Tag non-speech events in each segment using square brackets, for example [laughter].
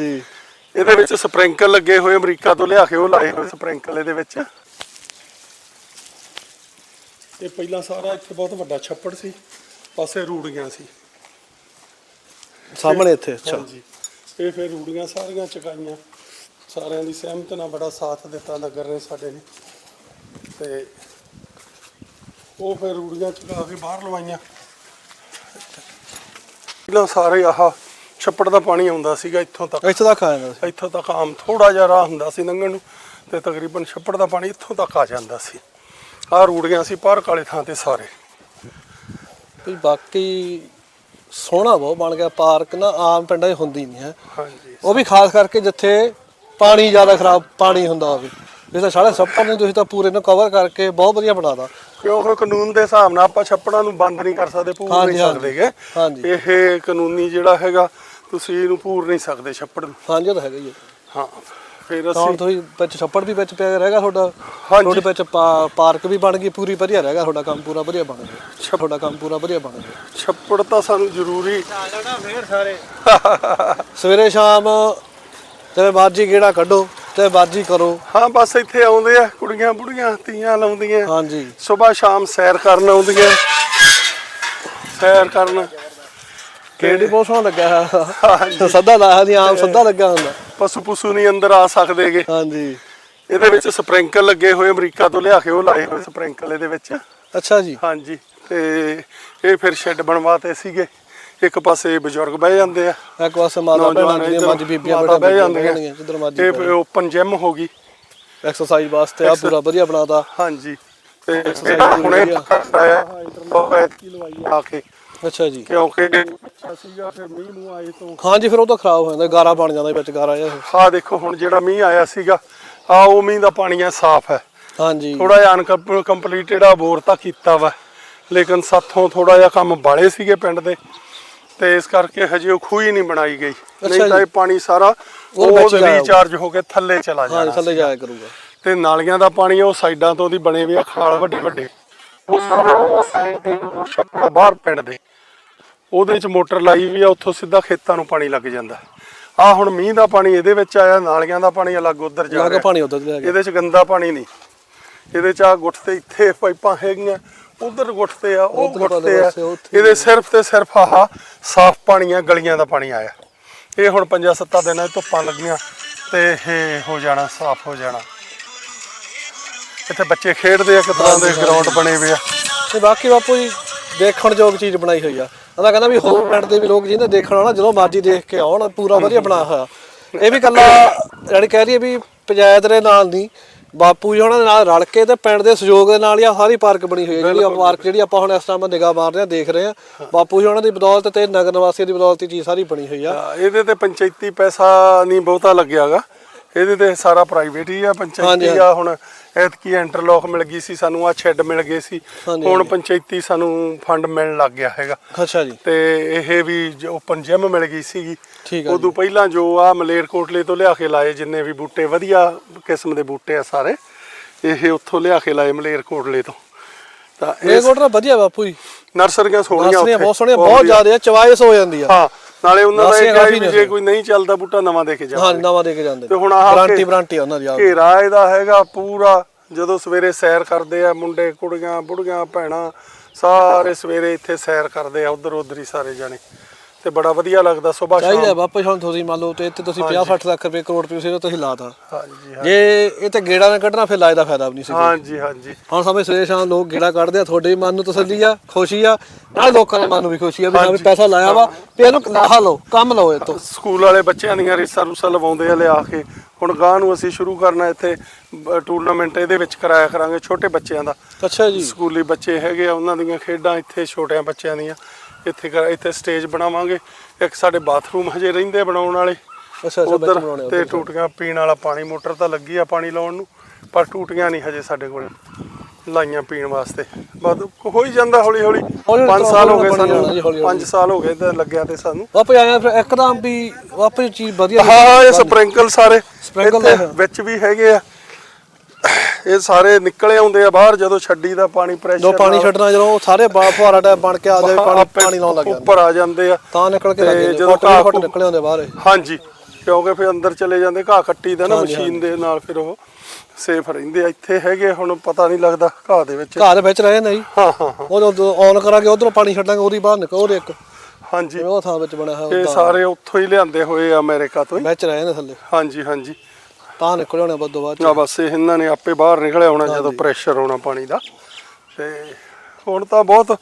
ਹਾਂਜੀ। ਇਹਦੇ ਵਿੱਚ ਸਪ੍ਰਿੰਕਲ ਲੱਗੇ ਹੋਏ ਅਮਰੀਕਾ ਤੋਂ ਲਿਆ ਕੇ ਉਹ ਲਾਏ ਹੋਏ ਸਪ੍ਰਿੰਕਲ ਇਹਦੇ ਵਿੱਚ। ਇਹ ਪਹਿਲਾਂ ਸਾਰਾ ਇੱਥੇ ਬਹੁਤ ਵੱਡਾ ਛੱਪੜ ਸੀ ਪਾਸੇ ਰੂੜੀਆਂ ਸੀ। ਸਾਹਮਣੇ ਇੱਥੇ ਅੱਛਾ। ਹਾਂਜੀ। ਇਹ ਫਿਰ ਰੂੜੀਆਂ ਸਾਰੀਆਂ ਚਕਾਈਆਂ। ਸਾਰਿਆਂ ਦੀ ਸਹਿਮਤ ਨਾਲ ਬੜਾ ਸਾਥ ਦਿੱਤਾ ਨਗਰ ਨੇ ਸਾਡੇ ਨੇ। ਤੇ ਉਹ ਫਿਰ ਰੂੜੀਆਂ ਚਕਾ ਕੇ ਬਾਹਰ ਲਵਾਈਆਂ। ਪਹਿਲਾਂ ਸਾਰੇ ਆਹ ਛੱਪੜ ਦਾ ਪਾਣੀ ਆਉਂਦਾ ਸੀਗਾ ਇੱਥੋਂ ਤੱਕ। ਇੱਥੇ ਤੱਕ ਆ ਜਾਂਦਾ ਸੀ। ਇੱਥੋਂ ਤੱਕ ਆਮ ਥੋੜਾ ਜਿਹਾ ਰਾਹ ਹੁੰਦਾ ਸੀ ਲੰਘਣ ਨੂੰ ਤੇ ਤਕਰੀਬਨ ਛੱਪੜ ਦਾ ਪਾਣੀ ਇੱਥੋਂ ਤੱਕ ਆ ਜਾਂਦਾ ਸੀ। ਆਹ ਰੂੜੀਆਂ ਸੀ ਪਾਰ ਕਾਲੇ ਥਾਂ ਤੇ ਸਾਰੇ। ਵੀ ਬਾਕੀ ਸੋਹਣਾ ਬਹੁਤ ਬਣ ਗਿਆ ਪਾਰਕ ਨਾ ਆਮ ਪਿੰਡਾਂ 'ਚ ਹੁੰਦੀ ਨਹੀਂ ਹੈ। ਹਾਂਜੀ। ਉਹ ਵੀ ਖਾਸ ਕਰਕੇ ਜਿੱਥੇ ਪਾਣੀ ਜ਼ਿਆਦਾ ਖਰਾਬ ਪਾਣੀ ਹੁੰਦਾ ਹੋਵੇ। ਇਹ ਤਾਂ ਸਾਰੇ ਸੱਪਾਂ ਨੇ ਤੁਸੀਂ ਤਾਂ ਪੂਰੇ ਨੂੰ ਕਵਰ ਕਰਕੇ ਬਹੁਤ ਵਧੀਆ ਬਣਾਤਾ। ਕਿਉਂਕਿ ਕਾਨੂੰਨ ਦੇ ਹਿਸਾਬ ਨਾਲ ਆਪਾਂ ਛੱਪੜਾਂ ਨੂੰ ਬੰਦ ਨਹੀਂ ਕਰ ਸਕਦੇ ਪੂਰ ਨਹੀਂ। ਸਕਦੇਗੇ। ਇਹ ਕਾਨੂੰਨੀ ਜਿਹੜਾ ਹੈਗਾ ਤੁਸੀਂ ਇਹਨੂੰ ਪੂਰ ਨਹੀਂ ਸਕਦੇ ਛੱਪੜ ਨੂੰ। ਹਾਂਜੀ ਉਹ ਤਾਂ ਹੈਗਾ ਹੀ ਹੈ। ਹਾਂ ਫਿਰ ਤਾਂ ਅਸੀਂ ਤੁਸੀਂ ਵਿੱਚ ਛੱਪੜ ਵੀ ਵਿੱਚ ਪਿਆ ਰਹੇਗਾ ਤੁਹਾਡਾ। ਹਾਂਜੀ। ਤੁਹਾਡੇ ਵਿੱਚ ਪਾ- ਪਾਰਕ ਵੀ ਬਣ ਗਈ ਪੂਰੀ ਵਧੀਆ ਰਹੇਗਾ ਤੁਹਾਡਾ ਕੰਮ ਪੂਰਾ ਵਧੀਆ ਬਣ ਗਿਆ। ਤੁਹਾਡਾ ਕੰਮ ਪੂਰਾ ਵਧੀਆ ਬਣ ਗਿਆ। ਛੱਪੜ ਤਾਂ ਸਾਨੂੰ ਜ਼ਰੂਰੀ ਸਵੇਰੇ ਸ਼ਾਮ ਤੇ ਬਾਜੀ ਗੇੜਾ ਕੱਢੋ ਤੇ ਬਾਜੀ ਕਰੋ। ਹਾਂ ਬਸ ਇੱਥੇ ਆਉਂਦੇ ਆ ਕੁੜੀਆਂ ਬੁੜੀਆਂ ਤੀਆਂ ਲਾਉਂਦੀਆਂ। ਹਾਂਜੀ। ਸਵੇਰ ਸ਼ਾਮ ਸੈਰ ਕਰਨ ਆਉਂਦੀਆਂ। ਸੈਰ ਕਰਨ। ਕਿਹੜੀ ਬਹੁਤ ਸੋਹਣਾ ਲੱਗਾ ਹਾਂਜੀ। ਸੱਦਾ ਲਾਇਆ ਨਹੀਂ ਆਮ ਸੱਦਾ ਲੱਗਾ ਹੁੰਦਾ। ਪਸ਼ੂ ਪਸ਼ੂ ਨਹੀਂ ਅੰਦਰ ਆ ਸਕਦੇਗੇ ਹਾਂਜੀ। ਇਹਦੇ ਵਿੱਚ ਸਪ੍ਰਿੰਕਲ ਲੱਗੇ ਹੋਏ ਅਮਰੀਕਾ ਤੋਂ ਲਿਆ ਕੇ ਉਹ ਲਾਏ ਹੋਏ ਸਪ੍ਰਿੰਕਲ ਇਹਦੇ ਵਿੱਚ। ਅੱਛਾ ਜੀ। ਹਾਂਜੀ ਤੇ ਇਹ ਫਿਰ ਸ਼ੈੱਡ ਬਣਵਾਤੇ ਸੀਗੇ। ਇੱਕ ਪਾਸੇ ਬਜ਼ੁਰਗ ਬਹਿ ਜਾਂਦੇ ਆ। ਇੱਕ ਪਾਸੇ ਮਾਤਾ ਇੱਧਰ ਮੱਝ ਬੀਬੀਆਂ ਮਾਤਾ ਬਹਿ ਜਾਂਦੀਆਂ। ਜਿੱਧਰ ਮਰਜ਼ੀ ਇਹ ਓਪਨ ਜਿਮ ਹੋ ਗਈ। ਐਕਸਰਸਾਈਜ਼ ਵਾਸਤੇ ਆ ਪੂਰਾ ਵਧੀਆ ਬਣਾਤਾ। ਹਾਂਜੀ। ਤੇ ਹੁਣੇ। ਆਇਆ। ਆ ਕੇ। ਅੱਛਾ ਜੀ। ਕਿਉਂਕਿ ਸੀਗਾ ਫਿਰ ਮੀਂਹ ਨੂੰ ਆਏ ਤੋਂ। ਹਾਂਜੀ ਫਿਰ ਉਹ ਤਾਂ ਖਰਾਬ ਹੋ ਜਾਂਦਾ ਗਾਰਾ ਬਣ ਜਾਂਦਾ ਵਿੱਚ ਗਾਰਾ ਜਿਹਾ। ਆਹ ਦੇਖੋ ਹੁਣ ਜਿਹੜਾ ਮੀਂਹ ਆਇਆ ਸੀਗਾ ਆ ਉਹ ਮੀਂਹ ਦਾ ਪਾਣੀ ਆ ਸਾਫ਼ ਹੈ। ਹਾਂਜੀ ਥੋੜਾ ਜਿਹਾ ਅਨਕੰਪਲੀਟਡ ਆ ਬੋਰ ਤਾਂ ਕੀਤਾ ਵਾ ਲੇਕਿਨ ਸਾਥੋਂ ਥੋੜਾ ਜਿਹਾ ਕੰਮ ਬਾਲੇ ਸੀਗੇ ਪਿੰਡ ਦੇ ਤੇ ਇਸ ਕਰਕੇ ਹਜੇ ਉਹ ਖੂਹੀ ਨਹੀਂ ਬਣਾਈ ਗਈ। ਨਹੀਂ। ਤਾਂ ਇਹ ਪਾਣੀ ਸਾਰਾ ਉਹ। ਰੀਚਾਰਜ ਹੋ ਕੇ ਥੱਲੇ ਚਲਾ ਜਾਣਾ ਥੱਲੇ ਜਾਇਆ ਕਰੂਗਾ। ਤੇ ਨਾਲੀਆਂ ਦਾ ਪਾਣੀ ਉਹ ਸਾਈਡਾਂ ਤੋਂ ਦੀ ਬਣੇ ਹੋਏ ਆ ਖਾਲ ਵੱਡੇ ਵੱਡੇ ਉਹ ਸਾਰਾ ਉਹ ਸਾਈਡ ਛੱਪੜ ਬਾਹਰ ਪਿੰਡ ਦੇ। ਉਹਦੇ ਚ ਮੋਟਰ ਲਾਈ ਵੀ ਆ ਉੱਥੋਂ ਸਿੱਧਾ ਖੇਤਾਂ ਨੂੰ ਪਾਣੀ ਲੱਗ ਜਾਂਦਾ। ਆ ਹੁਣ ਮੀਂਹ ਦਾ ਪਾਣੀ ਇਹਦੇ ਵਿੱਚ ਆਇਆ ਨਾਲੀਆਂ ਦਾ ਪਾਣੀ ਅਲੱਗ ਉਧਰ ਜਾ ਰਿਹਾ। ਪਾਣੀ ਉਧਰ ਲੈ ਗਿਆ ਇਹਦੇ ਚ ਗੰਦਾ ਪਾਣੀ ਨਹੀਂ। ਇਹਦੇ ਚ ਆ ਗੁੱਟ ਤੇ ਇੱਥੇ ਪਾਈਪਾਂ ਹੈਗੀਆਂ ਉਧਰ ਗੁੱਟ ਤੇ ਆ ਉਹ ਗੁੱਟ ਤੇ ਆ। ਇਹਦੇ ਸਿਰਫ ਤੇ ਸਿਰਫ ਆਹ ਸਾਫ਼ ਪਾਣੀ ਆ ਗਲੀਆਂ ਦਾ ਪਾਣੀ ਆਇਆ। ਇਹ ਹੁਣ ਪੰਜਾਂ ਸੱਤਾਂ ਦਿਨਾਂ 'ਚ ਧੁੱਪਾਂ ਲੱਗੀਆਂ ਤੇ ਇਹ ਹੋ ਜਾਣਾ ਸਾਫ਼ ਹੋ ਜਾਣਾ। ਇੱਥੇ ਬੱਚੇ ਖੇਡਦੇ ਆ ਕਿ ਤਰ੍ਹਾਂ ਦੇ ਗਰਾਊਂਡ ਬਣੇ ਹੋਏ ਆ। ਤੇ ਬਾਕੀ ਬਾਪੂ ਜੀ ਦੇਖਣ ਯੋਗ ਚੀਜ਼ ਬਣਾਈ ਹੋਈ ਆ। ਉਹਦਾ ਕਹਿੰਦਾ ਵੀ ਹੋਰ ਪਿੰਡ ਦੇ ਵੀ ਲੋਕ ਜਿਹਨੇ ਦੇਖਣ ਆਉਣਾ ਜਦੋਂ ਮਰਜ਼ੀ ਦੇਖ ਕੇ ਆਉਣ ਪੂਰਾ ਵਧੀਆ ਬਣਾਇਆ ਹੋਇਆ। ਇਹ ਵੀ ਕੱਲਾ ਜਿਹੜੀ ਕਹਿ ਰਹੀ ਵੀ ਪੰਚਾਇਤ ਦੇ ਨਾਲ ਨਹੀਂ ਬਾਪੂ ਜੀ ਉਹਨਾਂ ਦੇ ਨਾਲ ਰਲ ਕੇ ਤੇ ਪਿੰਡ ਦੇ ਸਹਿਯੋਗ ਦੇ ਨਾਲ ਹੀ ਆ ਸਾਰੀ ਪਾਰਕ ਬਣੀ ਹੋਈ ਹੈ ਜਿਹੜੀ ਆ ਪਾਰਕ ਜਿਹੜੀ ਆਪਾਂ ਹੁਣ ਇਸ ਟਾਈਮ ਨਿਗਾਹ ਮਾਰ ਰਹੇ ਆ ਦੇਖ ਰਹੇ ਆ। ਬਾਪੂ ਜੀ ਉਹਨਾਂ ਦੀ ਬਦੌਲਤ ਤੇ ਨਗਰ ਨਿਵਾਸੀਆਂ ਦੀ ਬਦੌਲਤ ਹੀ ਚੀਜ਼ ਸਾਰੀ ਬਣੀ ਹੋਈ ਆ, ਇਹਦੇ ਤੇ ਪੰਚਾਇਤੀ ਪੈਸਾ ਨਹੀਂ ਬਹੁਤਾ ਲੱਗਿਆਗਾ। ਇਹਦੇ ਤੇ ਸਾਰਾ ਪ੍ਰਾਈਵੇਟ ਹੀ ਆ ਪੰਚਾਇਤੀ ਆ ਹੁਣ ਐਤਕੀ ਇੰਟਰਲੌਕ ਮਿਲ ਗਈ ਸੀ ਸਾਨੂੰ ਆ ਸ਼ੈੱਡ ਮਿਲ ਗਏ ਸੀ। ਹੁਣ। ਪੰਚਾਇਤੀ ਸਾਨੂੰ ਫੰਡ ਮਿਲਣ ਲੱਗ ਗਿਆ ਹੈਗਾ। ਅੱਛਾ ਜੀ। ਤੇ ਇਹ ਵੀ ਓਪਨ ਜਿਮ ਮਿਲ ਗਈ ਸੀਗੀ। ਉਦੋਂ ਪਹਿਲਾਂ ਜੋ ਆ ਮਲੇਰਕੋਟਲੇ ਤੋਂ ਲਿਆ ਕੇ ਲਾਏ ਜਿੰਨੇ ਵੀ ਬੂਟੇ ਵਧੀਆ ਕਿਸਮ ਦੇ ਬੂਟੇ ਆ ਸਾਰੇ ਇਹ ਉੱਥੋਂ ਲਿਆ ਕੇ ਲਾਏ ਮਲੇਰਕੋਟਲੇ ਤੋਂ। ਤਾਂ ਇਹ ਇਹ ਕੋਟ ਤਾਂ ਵਧੀਆ ਬਾਪੂ ਜੀ। ਨਰਸਰੀਆਂ ਸੋਹਣੀਆਂ ਨਰਸਰੀਆਂ ਉੱਥੇ, ਬਹੁਤ ਸੋਹਣੀਆਂ ਬਹੁਤ। ਜ਼ਿਆਦਾ ਚਵਾਇਸ ਹੋ ਜਾਂਦੀ ਆ। ਹਾਂ ਨਾਲੇ ਉਹਨਾਂ ਦਾ ਇਹ ਹੈ ਵੀ ਨੇ ਜੇ ਕੋਈ ਨਹੀਂ ਚੱਲਦਾ ਬੂਟਾ ਨਵਾਂ ਦੇ ਕੇ ਹਾਂ ਜਾਵੇ ਨਵਾਂ ਦੇ ਕੇ ਜਾਂਦੇ। ਤੇ ਹੁਣ ਆਹ ਗਾਰੰਟੀ ਵਾਰੰਟੀ ਆ ਉਹਨਾਂ ਦੀ ਆਪ ਘੇਰਾ ਇਹਦਾ ਹੈਗਾ ਪੂਰਾ ਜਦੋਂ ਸਵੇਰੇ ਸੈਰ ਕਰਦੇ ਆ ਮੁੰਡੇ ਕੁੜੀਆਂ ਬੁੜੀਆਂ ਭੈਣਾਂ ਸਾਰੇ ਸਵੇਰੇ ਇੱਥੇ ਸੈਰ ਕਰਦੇ ਆ ਉਧਰ ਉਧਰ ਹੀ ਸਾਰੇ ਜਾਣੇ। ਤੇ ਬੜਾ ਵਧੀਆ ਲੱਗਦਾ ਸਵੇਰ ਚਾਹੀਦਾ ਸ਼ਾਮ ਵਾਪਸ ਹੁਣ ਤੁਸੀਂ ਮੰਨ ਲਓ ਤੇ ਇੱਥੇ ਤੁਸੀਂ 50 60 ਲੱਖ ਰੁਪਏ ਕਰੋੜ ਰੁਪਏ ਸੀ ਤੁਸੀਂ ਲਾਤਾ ਹਾਂਜੀ ਜੇ ਇਹ ਤੇ ਗੇੜਾ ਨਾ ਕੱਢਣਾ ਫਿਰ ਲਾਏ ਦਾ ਫਾਇਦਾ ਵੀ ਨਹੀਂ ਸੀ। ਹਾਂਜੀ ਹਾਂਜੀ। ਹੁਣ ਸਮੇਂ ਸਵੇਰੇ ਸ਼ਾਮ ਲੋਕ ਗੇੜਾ ਕੱਢਦੇ ਆ ਤੁਹਾਡੇ ਮਨ ਨੂੰ ਤਸੱਲੀ ਆ ਖੁਸ਼ੀ ਆ ਨਾਲ ਲੋਕਾਂ ਦੇ ਮਨ ਨੂੰ ਵੀ ਖੁਸ਼ੀ ਆ ਵੀ ਹਾਂ ਵੀ ਪੈਸਾ ਲਾਇਆ ਵਾ ਤੇ ਇਹਨੂੰ ਲਾਹਾ ਲਓ ਕੰਮ ਲਓ ਇਹ ਤੋਂ ਸਕੂਲ ਵਾਲੇ ਬੱਚਿਆਂ ਦੀਆਂ ਰੇਸਾਂ ਰੂਸਾਂ ਲਵਾਉਂਦੇ ਆ ਲਿਆ ਕੇ। ਹੁਣ ਗਾਂ ਨੂੰ ਅਸੀਂ ਸ਼ੁਰੂ ਕਰਨਾ ਇੱਥੇ ਟੂਰਨਾਮੈਂਟ ਇਹਦੇ ਵਿੱਚ ਕਰਾਇਆ ਕਰਾਂਗੇ ਛੋਟੇ ਬੱਚਿਆਂ ਦਾ। ਅੱਛਾ ਜੀ। ਸਕੂਲੀ ਬੱਚੇ ਹੈਗੇ ਆ ਉਹਨਾਂ ਦੀਆਂ ਖੇਡਾਂ ਇੱਥੇ ਛੋਟਿਆਂ ਬੱਚਿਆਂ ਦੀਆਂ। ਇੱਥੇ ਕਰ ਇੱਥੇ ਸਟੇਜ ਬਣਾਵਾਂਗੇ। ਇੱਕ ਸਾਡੇ ਬਾਥਰੂਮ ਹਜੇ ਰਹਿੰਦੇ ਬਣਾਉਣ ਵਾਲੇ। ਅੱਛਾ ਅੱਛਾ ਬੱਚੇ ਬਣਾਉਣੇ ਤੇ। ਟੂਟੀਆਂ ਪੀਣ ਵਾਲਾ ਪਾਣੀ ਮੋਟਰ ਤਾਂ ਲੱਗੀ ਆ ਪਾਣੀ ਲਾਉਣ ਨੂੰ ਪਰ ਟੂਟੀਆਂ ਨਹੀਂ ਹਜੇ ਸਾਡੇ ਕੋਲ ਲਾਈਆਂ ਪੀਣ ਵਾਸਤੇ। ਬਸ ਹੋ ਹੀ ਜਾਂਦਾ ਹੌਲੀ ਹੌਲੀ ਹੌਲੀ 5 ਸਾਲ ਹੋ ਗਏ ਸਾਨੂੰ। ਹੌਲੀ ਹੌਲੀ। 5 ਸਾਲ ਹੋ ਗਏ ਤੇ ਲੱਗਿਆ ਤੇ ਸਾਨੂੰ। ਵਾਪਸ ਆਇਆ ਫਿਰ ਇੱਕਦਮ ਵੀ ਵਾਪਸ ਚੀਜ਼ ਵਧੀਆ ਹਾਂ ਇਹ ਸਪ੍ਰਿੰਕਲ ਸਾਰੇ। ਹੈ। ਵਿੱਚ ਵੀ ਹੈਗੇ ਆ। ਇਹ ਸਾਰੇ ਨਿਕਲੇ ਆਉਂਦੇ ਆ ਬਾਹਰ ਜਦੋਂ ਛੱਡੀ ਦਾ ਪਾਣੀ ਪ੍ਰੈਸ਼ਰ ਜੋ ਪਾਣੀ ਛੱਡਣਾ ਜਦੋਂ ਉਹ ਸਾਰੇ ਬਾ ਫੁਹਾਰਾ ਟਾਈਪ ਬਣ ਕੇ ਆ ਜਾਵੇ ਪਾਣੀ ਪਾਣੀ ਲਾਉਣ ਲੱਗ ਜਾਂਦਾ। ਉੱਪਰ ਆ ਜਾਂਦੇ ਆ। ਤਾਂ ਨਿਕਲ ਕੇ ਲੱਗ ਜਾਂਦੇ ਘਾਹ ਫੁੱਟ ਨਿਕਲੇ ਹੁੰਦੇ ਬਾਹਰ। ਹਾਂਜੀ ਕਿਉਂਕਿ ਫਿਰ ਅੰਦਰ ਚਲੇ ਜਾਂਦੇ ਘਾਹ ਕੱਟੀ ਦਾ ਨਾ ਮਸ਼ੀਨ ਦੇ ਨਾਲ ਫਿਰ ਉਹ ਸੇਫ ਰਹਿੰਦੇ ਆ। ਇੱਥੇ ਹੈਗੇ ਹੁਣ ਪਤਾ ਨਹੀਂ ਲੱਗਦਾ ਘਾਹ ਦੇ ਵਿੱਚ। ਘਰ ਵਿੱਚ ਰਹਿ ਜੀ। ਹਾਂ ਹਾਂ ਉਹ ਔਨ ਕਰਾਂਗੇ ਉਧਰੋਂ ਪਾਣੀ ਛੱਡਾਂਗੇ ਉਹਦੀ ਬਾਹਰ ਨਿਕਲ ਉਹਦੇ ਇੱਕ। ਹਾਂਜੀ। ਉਹ ਥਾਂ ਵਿੱਚ ਬਣਿਆ ਹੋਇਆ ਇਹ ਸਾਰੇ ਉੱਥੋਂ ਹੀ ਲਿਆਂਦੇ ਹੋਏ ਆ ਅਮਰੀਕਾ ਤੋਂ ਹੀ। ਵਿੱਚ ਰਹਿ ਜਾਂਦੇ ਥੱਲੇ। ਹਾਂਜੀ ਹਾਂਜੀ। ਤਾਂ ਨਿਕਲ ਆਉਣੇ ਬਦੋਂ ਬਾਅਦ। ਆ ਬਸ ਇਹ ਇਹਨਾਂ ਨੇ ਆਪੇ ਬਾਹਰ ਨਿਕਲਿਆ ਹੋਣਾ ਜਦੋਂ ਪ੍ਰੈਸ਼ਰ ਆਉਣਾ ਪਾਣੀ ਦਾ। ਤੇ ਹੁਣ ਤਾਂ ਬਹੁਤ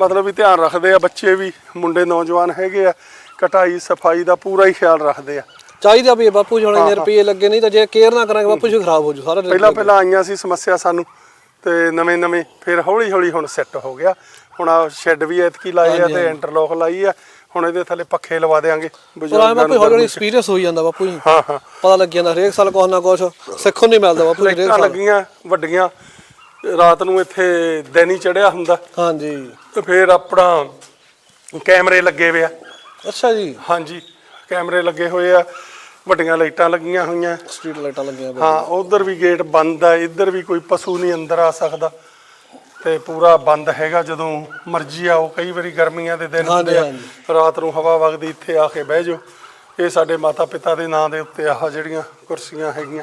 ਮਤਲਬ ਵੀ ਧਿਆਨ ਰੱਖਦੇ ਆ ਬੱਚੇ ਵੀ ਮੁੰਡੇ ਨੌਜਵਾਨ ਹੈਗੇ ਆ ਕਟਾਈ ਸਫ਼ਾਈ ਦਾ ਪੂਰਾ ਹੀ ਖਿਆਲ ਰੱਖਦੇ ਆ। ਚਾਹੀਦਾ ਵੀ ਬਾਪੂ ਜੀ ਹੁਣ ਰੁਪਏ ਲੱਗੇ ਨਹੀਂ ਤਾਂ ਜੇ ਕੇਅਰ ਨਾ ਕਰਾਂਗੇ ਬਾਪੂ ਜੀ ਖਰਾਬ ਹੋ ਜੂ ਸਾਰਾ ਪਹਿਲਾਂ ਪਹਿਲਾਂ ਆਈਆਂ ਸੀ ਸਮੱਸਿਆ ਸਾਨੂੰ ਤੇ ਨਵੇਂ ਨਵੇਂ ਫਿਰ ਹੌਲੀ ਹੌਲੀ ਹੁਣ ਸੈੱਟ ਹੋ ਗਿਆ। ਹੁਣ ਆ ਸ਼ੈੱਡ ਵੀ ਐਤਕੀ ਲਾਏ ਆ ਤੇ ਇੰਟਰਲੋਕ ਲਾਈ ਆ ਹੁਣ ਇਹਦੇ ਥੱਲੇ ਪੱਖੇ ਲਵਾ ਦੇਾਂਗੇ ਪਰ ਆਏ ਬਾਪੂ ਹੌਲੀ ਐਕਸਪੀਰੀਅੰਸ ਹੋਈ ਜਾਂਦਾ ਬਾਪੂ ਜੀ। ਹਾਂ ਹਾਂ। ਪਤਾ ਲੱਗ ਜਾਂਦਾ ਹਰੇਕ ਸਾਲ ਕੁਛ ਨਾ ਕੁਛ ਸਿੱਖਣ ਨਹੀਂ ਮਿਲਦਾ ਬਾਪੂ ਜੀ ਹਰੇਕ ਲਾਈਟਾਂ ਸਾਲ। ਲੱਗੀਆਂ ਵੱਡੀਆਂ। ਰਾਤ ਨੂੰ ਇੱਥੇ ਦਿਨ ਚੜਿਆ ਹੁੰਦਾ। ਹਾਂਜੀ। ਤੇ ਫਿਰ ਆਪਣਾ ਕੈਮਰੇ ਲੱਗੇ ਹੋਏ ਆ। ਅੱਛਾ ਜੀ। ਹਾਂਜੀ ਕੈਮਰੇ ਲੱਗੇ ਹੋਏ ਆ। ਵੱਡੀਆਂ ਲਾਈਟਾਂ ਲੱਗੀਆਂ ਹੋਈਆਂ। ਸਟਰੀਟ ਲਾਈਟਾਂ ਲੱਗੀਆਂ। ਹਾਂ ਉਧਰ ਵੀ ਗੇਟ ਬੰਦ ਆ ਇੱਧਰ ਵੀ ਕੋਈ ਪਸ਼ੂ ਨਹੀਂ ਅੰਦਰ ਆ ਸਕਦਾ। ਤੇ ਪੂਰਾ ਬੰਦ ਹੈਗਾ ਜਦੋਂ ਮਰਜ਼ੀ ਆਓ। ਕਈ ਵਾਰੀ ਗਰਮੀਆਂ ਦੇ ਦਿਨ ਹੁੰਦੇ ਆ ਰਾਤ ਨੂੰ ਹਵਾ ਵਗਦੀ ਇੱਥੇ ਆ ਕੇ ਬਹਿ ਜਾਓ। ਇਹ ਸਾਡੇ ਮਾਤਾ ਪਿਤਾ ਦੇ ਨਾਂ ਦੇ ਉੱਤੇ ਆਹ ਜਿਹੜੀਆਂ ਕੁਰਸੀਆਂ ਹੈਗੀਆਂ।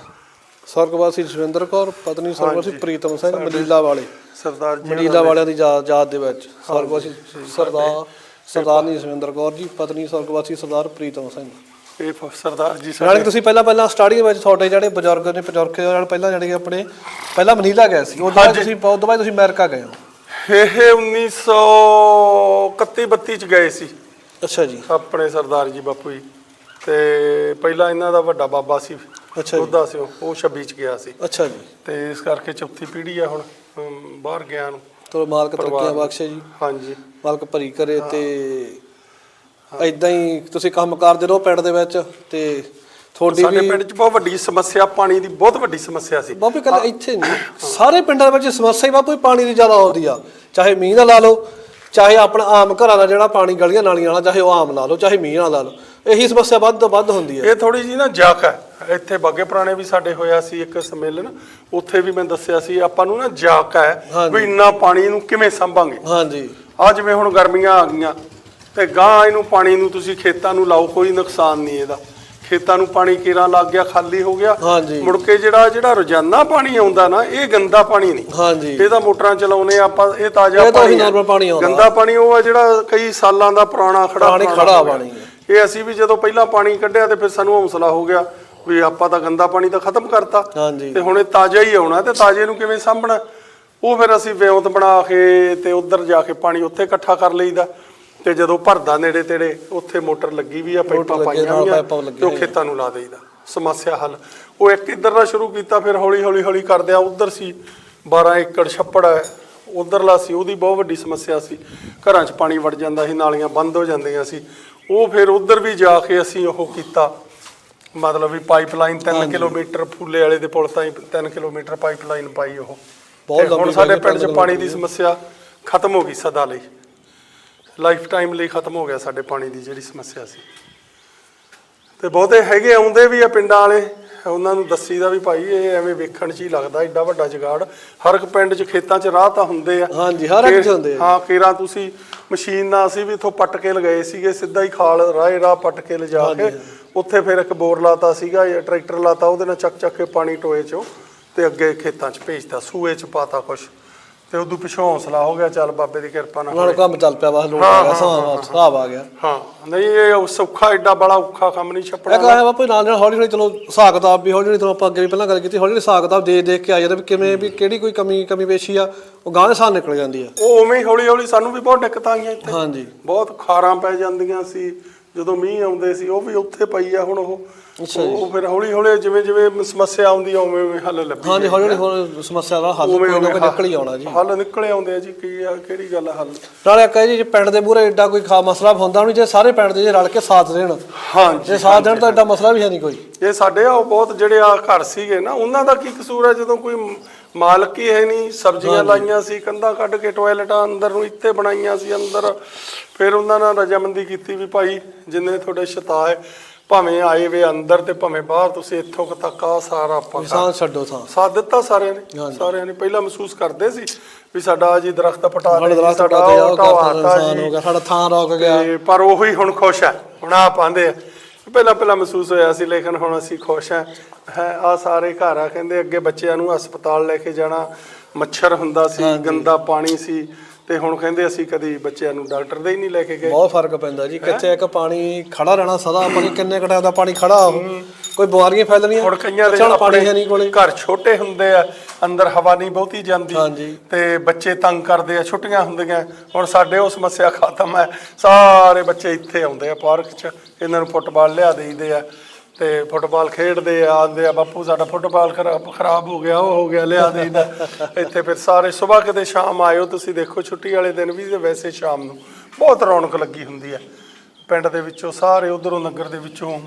ਸਵਰਗਵਾਸੀ ਜਸਵਿੰਦਰ ਕੌਰ ਪਤਨੀ ਸਵਰਗਵਾਸੀ ਪ੍ਰੀਤਮ ਸਿੰਘ ਮਨੀਲਾ ਵਾਲੇ। ਸਰਦਾਰ ਜੀ ਮਨੀਲਾ ਵਾਲਿਆਂ ਦੀ ਯਾਦ ਦੇ ਵਿੱਚ। ਸਵਰਗਵਾਸੀ ਸਰਦਾਰ ਸਰਦਾਰਨੀ ਜਸਵਿੰਦਰ ਕੌਰ ਜੀ ਪਤਨੀ ਸਵਰਗਵਾਸੀ ਸਰਦਾਰ ਪ੍ਰੀਤਮ ਸਿੰਘ। ਇਹ ਫ- ਸਰਦਾਰ ਜੀ ਨਾਲੇ ਸਾਡੇ ਕਿ ਤੁਸੀਂ ਪਹਿਲਾਂ ਪਹਿਲਾਂ ਸਟਾਰਟਿੰਗ ਵਿੱਚ ਤੁਹਾਡੇ ਜਿਹੜੇ ਬਜ਼ੁਰਗ ਨੇ ਬਜ਼ੁਰਗ ਨਾਲ ਪਹਿਲਾਂ ਜਿਹੜੇ ਕਿ ਆਪਣੇ ਪਹਿਲਾਂ ਮਨੀਲਾ ਗਏ ਸੀ ਉਦੋਂ ਬਾਅਦ ਤੁਸੀਂ ਤੋਂ ਬਾਅਦ ਤੁਸੀਂ ਅਮਰੀਕਾ ਗਏ ਹੋ। ਇਹ 1931 32 ਚ ਗਏ ਸੀ। ਅੱਛਾ ਜੀ। ਆਪਣੇ ਸਰਦਾਰ ਜੀ ਬਾਪੂ ਜੀ। ਤੇ ਪਹਿਲਾਂ ਇਹਨਾਂ ਦਾ ਵੱਡਾ ਬਾਬਾ ਸੀ ਅੱਛਾ ਜੀ। ਉਹਦਾ ਸੀ ਉਹ। ਉਹ 26 ਚ ਗਿਆ ਸੀ। ਅੱਛਾ ਜੀ। ਤੇ ਇਸ ਕਰਕੇ ਚੌਥੀ ਪੀੜ੍ਹੀ ਆ ਹੁਣ ਅਮ, ਬਾਹਰ ਗਿਆ ਨੂੰ। ਤੋ ਮਾਲਕ ਤਰੱਕੀਆਂ ਪਰਿਵਾਰ। ਬਖਸ਼ੇ ਜੀ। ਹਾਂਜੀ। ਮਾਲਕ ਭਰੀ ਕਰੇ ਤੇ ਐਦਾਂ ਹੀ ਤੁਸੀਂ ਕੰਮ ਕਰਦੇ ਰਹੋ ਪਿੰਡ ਦੇ ਵਿੱਚ ਤੇ ਤੁਹਾਡੀ ਸਾਡੇ ਵੀ ਪਿੰਡ 'ਚ ਬਹੁਤ ਵੱਡੀ ਸਮੱਸਿਆ ਪਾਣੀ ਦੀ ਬਹੁਤ ਵੱਡੀ ਸਮੱਸਿਆ ਸੀ। ਬਾਪੂ ਕੱਲ ਇੱਥੇ ਨਹੀਂ। ਸਾਰੇ ਪਿੰਡਾਂ ਦੇ ਵਿੱਚ ਸਮੱਸਿਆ ਹੀ ਬਾਪੂ ਪਾਣੀ ਦੀ ਜ਼ਿਆਦਾ ਆਉਂਦੀ ਆ। ਚਾਹੇ ਮੀਂਹ ਨਾਲ ਲਾ ਲਓ ਚਾਹੇ ਆਪਣਾ ਆਮ ਘਰਾਂ ਦਾ ਜਿਹੜਾ ਪਾਣੀ ਗਲੀਆਂ ਨਾਲੀਆਂ ਵਾਲਾ ਚਾਹੇ ਉਹ ਆਮ ਲਾ ਲਓ ਚਾਹੇ ਮੀਂਹ ਨਾਲ ਲਾ ਲਓ। ਇਹੀ ਸਮੱਸਿਆ ਵੱਧ ਤੋਂ ਵੱਧ ਹੁੰਦੀ ਹੈ ਇਹ ਥੋੜੀ ਜੀ ਨਾ ਜਾਕ ਹੈ। ਇੱਥੇ ਬਾਗੇ ਪੁਰਾਣੇ ਵੀ ਸਾਡੇ ਹੋਇਆ ਸੀ ਇੱਕ ਸੰਮੇਲਨ। ਉੱਥੇ ਵੀ ਮੈਂ ਦੱਸਿਆ ਸੀ ਆਪਾਂ ਨੂੰ ਨਾ ਜਾਕ ਹੈ। ਵੀ ਇੰਨਾ ਪਾਣੀ ਨੂੰ ਕਿਵੇਂ ਸੰਭਾਂਗੇ। ਹਾਂਜੀ। ਆ ਜਿਵੇਂ ਹੁਣ ਗਰਮੀਆਂ ਆ ਗਈਆਂ ਤੇ ਗਾਂ ਇਹਨੂੰ ਪਾਣੀ ਨੂੰ ਤੁਸੀਂ ਖੇਤਾਂ ਨੂੰ ਲਾਓ ਕੋਈ ਨੁਕਸਾਨ ਨਹੀਂ ਇਹਦਾ। ਖੇਤਾਂ ਨੂੰ ਪਾਣੀ ਕੀਰਾ ਲੱਗ ਗਿਆ ਖਾਲੀ ਹੋ ਗਿਆ। ਹਾਂਜੀ। ਮੁੜ ਕੇ ਜਿਹੜਾ ਜਿਹੜਾ ਰੋਜ਼ਾਨਾ ਪਾਣੀ ਆਉਂਦਾ ਨਾ ਇਹ ਗੰਦਾ ਪਾਣੀ ਨਹੀਂ। ਹਾਂਜੀ। ਇਹ ਤਾਂ ਮੋਟਰਾਂ ਚਲਾਉਨੇ ਆਪਾਂ ਇਹ ਤਾਜ਼ਾ ਇਹ ਤਾਂ ਉਹੀ ਪਾਣੀ normal ਪਾਣੀ ਆਉਂਦਾ। ਗੰਦਾ ਪਾਣੀ ਉਹ ਆ ਜਿਹੜਾ ਕਈ ਸਾਲਾਂ ਦਾ ਪੁਰਾਣਾ ਖੜਾ ਪਾਣੀ ਖੜਾ। ਇਹ ਅਸੀਂ ਵੀ ਜਦੋਂ ਪਹਿਲਾਂ ਪਾਣੀ ਕੱਢਿਆ ਤੇ ਫਿਰ ਸਾਨੂੰ ਹੌਸਲਾ ਹੋ ਗਿਆ ਵੀ ਆਪਾਂ ਤਾਂ ਗੰਦਾ ਪਾਣੀ ਤਾਂ ਖਤਮ ਕਰਤਾ। ਤੇ ਹੁਣ ਇਹ ਤਾਜ਼ਾ ਹੀ ਆਉਣਾ ਤੇ ਤਾਜ਼ੇ ਨੂੰ ਕਿਵੇਂ ਸਾਂਭਣਾ? ਉਹ ਫਿਰ ਅਸੀਂ ਵਿਉਂਤ ਬਣਾ ਕੇ ਤੇ ਉੱਧਰ ਜਾ ਕੇ ਪਾਣੀ ਉੱਥੇ ਇਕੱਠਾ ਕਰ ਲਈਦਾ। ਤੇ ਜਦੋਂ ਭਰਦਾ ਨੇੜੇ ਤੇੜੇ ਉੱਥੇ ਮੋਟਰ ਲੱਗੀ ਵੀ ਆ ਪਾਈਪਾਂ ਪਾਈਆਂ ਹੋਈਆਂ ਤੇ ਉਹ ਖੇਤਾਂ ਨੂੰ ਲਾ ਦੇਈਦਾ। ਸਮੱਸਿਆ ਹੱਲ। ਉਹ ਇੱਕ ਇੱਧਰ ਦਾ ਸ਼ੁਰੂ ਕੀਤਾ ਫਿਰ ਹੌਲੀ ਹੌਲੀ ਹੌਲੀ ਕਰਦਿਆਂ ਉੱਧਰ ਸੀ 12 ਏਕੜ ਛੱਪੜ ਹੈ। ਉਧਰਲਾ ਸੀ ਉਹਦੀ ਬਹੁਤ ਵੱਡੀ ਸਮੱਸਿਆ ਸੀ। ਘਰਾਂ 'ਚ ਪਾਣੀ ਵੜ ਜਾਂਦਾ ਸੀ ਨਾਲੀਆਂ ਬੰਦ ਹੋ ਜਾਂਦੀਆਂ ਸੀ। ਉਹ ਫਿਰ ਉਧਰ ਵੀ ਜਾ ਕੇ ਅਸੀਂ ਉਹ ਕੀਤਾ। ਮਤਲਬ ਵੀ ਪਾਈਪਲਾਈਨ 3 ਕਿਲੋਮੀਟਰ ਫੂਲੇ ਵਾਲੇ ਦੇ ਪੁਲ ਤਾਈਂ 3 ਕਿਲੋਮੀਟਰ ਪਾਈਪਲਾਈਨ ਪਾਈ ਉਹ। ਬਹੁਤ ਤੇ ਹੁਣ ਲੰਬੀ ਸਾਡੇ ਪਿੰਡ 'ਚ ਪਾਣੀ ਦੀ ਸਮੱਸਿਆ ਖਤਮ ਹੋ ਗਈ ਸਦਾ ਲਈ। ਲਾਈਫ ਟਾਈਮ ਲਈ ਖਤਮ ਹੋ ਗਿਆ ਸਾਡੇ ਪਾਣੀ ਦੀ ਜਿਹੜੀ ਸਮੱਸਿਆ ਸੀ। ਤੇ ਬਹੁਤੇ ਹੈਗੇ ਆਉਂਦੇ ਵੀ ਆ ਪਿੰਡਾਂ ਵਾਲੇ ਉਹਨਾਂ ਨੂੰ ਦੱਸੀਦਾ ਵੀ ਭਾਈ ਇਹ ਐਵੇਂ ਵੇਖਣ 'ਚ ਹੀ ਲੱਗਦਾ ਏਡਾ ਵੱਡਾ ਜਗਾੜ। ਹਰ ਇੱਕ ਪਿੰਡ 'ਚ ਖੇਤਾਂ 'ਚ ਰਾਹ ਤਾਂ ਹੁੰਦੇ ਆ। ਹਾਂਜੀ, ਹਰ ਇੱਕ 'ਚ ਹੁੰਦੇ ਆ। ਹਾਂ ਕੇਰਾ ਤੁਸੀਂ ਮਸ਼ੀਨ ਨਾਲ ਅਸੀਂ ਵੀ ਇਥੋਂ ਪੱਟ ਕੇ ਲਗਾਏ ਸੀਗੇ ਸਿੱਧਾ ਹੀ ਖਾਲ ਰਾਏ ਰਾਹ ਪੱਟ ਕੇ ਲਿਜਾ ਕੇ। ਉੱਥੇ ਫਿਰ ਇੱਕ ਬੋਰ ਲਾਤਾ ਸੀਗਾ ਜਾਂ ਟਰੈਕਟਰ ਲਾਤਾ ਉਹਦੇ ਨਾਲ ਚੱਕ ਚੱਕ ਕੇ ਪਾਣੀ ਟੋਏ 'ਚੋਂ ਤੇ ਅੱਗੇ ਖੇਤਾਂ 'ਚ ਭੇਜਤਾ ਸੂਏ 'ਚ ਪਾਤਾ ਕੁਛ। ਤੇ ਉਦੋਂ ਪਿਛੋਂ ਹੌਸਲਾ ਹੋ ਗਿਆ ਚੱਲ ਬਾਬੇ ਦੀ ਕਿਰਪਾ ਨਾਲ ਉਹਨਾਂ ਨੂੰ ਕੰਮ ਚੱਲ ਪਿਆ ਵਾ ਲੋਕ ਆ ਗਿਆ ਹਿਸਾਬ ਹਿਸਾਬ ਆ ਗਿਆ। ਹਾਂ ਨਹੀਂ ਇਹ ਸੌਖਾ ਏਡਾ ਬੜਾ ਔਖਾ ਕੰਮ ਨਹੀਂ ਛੱਪਣਾ ਇੱਕ ਆਇਆ ਬਾਪੂ ਨਾਲ ਨਾਲ ਹੌਲੀ ਹੌਲੀ ਚਲੋ ਹਿਸਾਬ ਕਿਤਾਬ ਵੀ ਹੌਲੀ ਹੌਲੀ ਤੁਹਾਨੂੰ ਆਪਾਂ ਅੱਗੇ ਵੀ ਪਹਿਲਾਂ ਗੱਲ ਕੀਤੀ ਹੌਲੀ ਹੌਲੀ ਹਿਸਾਬ ਕਿਤਾਬ ਦੇ ਦੇਖ ਕੇ ਆ ਜਾਂਦਾ ਵੀ ਕਿਵੇਂ ਵੀ ਕਿਹੜੀ ਕੋਈ ਕਮੀ ਕਮੀ ਪੇਸ਼ੀ ਆ ਉਹ ਗਾਂ ਦੇ ਸਾਹ ਨਿਕਲ ਜਾਂਦੀ ਆ। ਉਹ ਉਵੇਂ ਹੀ ਹੌਲੀ ਹੌਲੀ ਸਾਨੂੰ ਵੀ ਬਹੁਤ ਦਿੱਕਤਾਂ ਆਈਆਂ ਇੱਥੇ। ਹਾਂਜੀ। ਬਹੁਤ ਖਾਰਾਂ ਪੈ ਜਾਂਦੀਆਂ ਸੀ ਜਦੋਂ ਮੀਂਹ ਆਉਂਦੇ ਸੀ ਉਹ ਵੀ ਉੱਥੇ ਪਈ ਆ ਹੁਣ ਉਹ। ਉਹ ਫਿਰ ਹੌਲੀ ਹੌਲੀ ਜਿਵੇਂ ਜਿਵੇਂ ਸਮੱਸਿਆ ਆਉਂਦੀ ਆ ਉਵੇਂ ਉਵੇਂ ਹੱਲ ਲੱਭੀ ਹਾਂਜੀ ਹੌਲੀ ਹੌਲੀ ਸਮੱਸਿਆ ਦਾ ਹੱਲ ਕੋਈ ਨਾ ਕੋਈ ਨਿਕਲ ਹੀ ਆਉਣਾ ਜੀ। ਹੱਲ ਨਿਕਲੇ ਆਉਂਦੇ ਆ ਜੀ ਕੀ ਆ ਕਿਹੜੀ ਗੱਲ ਆ ਹੱਲ? ਨਾਲੇ ਕਹੇ ਜੀ ਜੇ ਪਿੰਡ ਦੇ ਮੂਹਰੇ ਏਡਾ ਕੋਈ ਖਾ ਮਸਲਾ ਹੁੰਦਾ ਨਹੀਂ ਜੇ ਸਾਰੇ ਪਿੰਡ ਦੇ ਜੇ ਰਲ ਕੇ ਸਾਥ ਦੇਣ। ਹਾਂਜੀ ਜੇ ਸਾਥ ਦੇਣ ਤਾਂ ਏਡਾ ਮਸਲਾ ਵੀ ਹੈ ਨਹੀਂ ਕੋਈ। ਇਹ ਸਾਡੇ ਆ ਉਹ ਬਹੁਤ ਜਿਹੜੇ ਆ ਘਰ ਸੀਗੇ ਨਾ ਉਹਨਾਂ ਦਾ ਕੀ ਕਸੂਰ ਹੈ ਜਦੋਂ ਕੋਈ ਮਾਲਕ ਹੀ ਹੈ ਨਹੀਂ ਸਬਜ਼ੀਆਂ ਲਾਈਆਂ ਸੀ ਕੰਧਾਂ ਕੱਢ ਕੇ ਟਾਇਲਟਾਂ ਅੰਦਰ ਨੂੰ ਇੱਥੇ ਬਣਾਈਆਂ ਸੀ ਅੰਦਰ। ਫਿਰ ਉਹਨਾਂ ਨਾਲ ਰਜਾਮੰਦੀ ਕੀਤੀ ਵੀ ਭਾਈ ਜਿੰਨੇ ਤੁਹਾਡੇ ਸ਼ਤਾ ਹੈ ਭਾਵੇਂ ਆਏ ਵੇ ਅੰਦਰ ਤੇ ਭਾਵੇਂ ਬਾਹਰ ਤੁਸੀਂ ਇੱਥੋਂ ਤੱਕ ਆ ਸਾਰਾ ਆਪਾਂ ਸਾਥ ਛੱਡੋ ਥਾਂ ਸਾਥ ਦਿੱਤਾ ਸਾਰਿਆਂ ਨੇ। ਸਾਰਿਆਂ ਨੇ ਪਹਿਲਾਂ ਮਹਿਸੂਸ ਕਰਦੇ ਸੀ ਵੀ ਸਾਡਾ ਜੀ ਦਰਖਤ ਪਟਾ ਦਰਖਤ ਸਾਡਾ ਉਹ ਗਿਆ ਸਾਡਾ ਥਾਂ ਰੁਕ ਗਿਆ। ਪਰ ਉਹੀ ਹੁਣ ਖੁਸ਼ ਹੈ ਹੁਣ ਆ ਪਾਉਂਦੇ ਆ। ਪਹਿਲਾਂ ਪਹਿਲਾਂ ਮਹਿਸੂਸ ਹੋਇਆ ਸੀ ਲੇਕਿਨ ਹੁਣ ਅਸੀਂ ਖੁਸ਼ ਹਾਂ। ਹੈ ਆ ਸਾਰੇ ਘਰ ਆ ਕਹਿੰਦੇ ਅੱਗੇ ਬੱਚਿਆਂ ਨੂੰ ਹਸਪਤਾਲ ਲੈ ਕੇ ਜਾਣਾ ਮੱਛਰ ਹੁੰਦਾ ਸੀ ਗੰਦਾ ਪਾਣੀ ਸੀ। ਤੇ ਹੁਣ ਕਹਿੰਦੇ ਅਸੀਂ ਕਦੀ ਬੱਚਿਆਂ ਨੂੰ ਡਾਕਟਰ ਦੇ ਹੀ ਨਹੀਂ ਲੈ ਕੇ ਗਏ। ਬਹੁਤ ਫ਼ਰਕ ਪੈਂਦਾ ਜੀ ਕਿੱਥੇ ਇੱਕ ਪਾਣੀ ਖੜਾ ਰਹਿਣਾ ਸਦਾ ਪਾਣੀ ਕਿੰਨੇ ਘਟਾ ਦਾ ਪਾਣੀ ਖੜਾ ਉਹ। ਕੋਈ ਬਿਮਾਰੀਆਂ ਫੈਲਣੀਆਂ ਹੁਣ ਕਈਆਂ ਦੇ ਪਾਣੀ ਆਪਣੇ ਹੈ ਨਹੀਂ ਕੋਲੇ। ਘਰ ਛੋਟੇ ਹੁੰਦੇ ਆ ਅੰਦਰ ਹਵਾ ਨਹੀਂ ਬਹੁਤੀ ਜਾਂਦੀ। ਤੇ ਬੱਚੇ ਤੰਗ ਕਰਦੇ ਆ ਛੁੱਟੀਆਂ ਹੁੰਦੀਆਂ। ਹੁਣ ਸਾਡੇ ਉਹ ਸਮੱਸਿਆ ਖਤਮ ਹੈ ਸਾਰੇ ਬੱਚੇ ਇੱਥੇ ਆਉਂਦੇ ਆ ਪਾਰਕ 'ਚ ਇਹਨਾਂ ਨੂੰ ਫੁੱਟਬਾਲ ਲਿਆ ਦੇਈਦੇ ਆ। ਤੇ ਫੁੱਟਬਾਲ ਖੇਡਦੇ ਆ ਆਂਦੇ ਆ ਬਾਪੂ ਸਾਡਾ ਫੁੱਟਬਾਲ ਖਰਾਬ ਖਰਾਬ ਹੋ ਗਿਆ ਉਹ ਹੋ ਗਿਆ ਲਿਆ ਦੇਈਦਾ [laughs] ਇੱਥੇ ਫਿਰ ਸਾਰੇ ਸਵੇਰ ਕਿਤੇ ਸ਼ਾਮ ਆਇਓ ਤੁਸੀਂ ਦੇਖੋ ਛੁੱਟੀ ਵਾਲੇ ਦਿਨ ਵੀ ਤੇ ਵੈਸੇ ਸ਼ਾਮ ਨੂੰ ਬਹੁਤ ਰੌਣਕ ਲੱਗੀ ਹੁੰਦੀ ਹੈ ਪਿੰਡ ਦੇ ਵਿੱਚੋਂ ਸਾਰੇ ਉਧਰੋਂ ਨਗਰ ਦੇ ਵਿੱਚੋਂ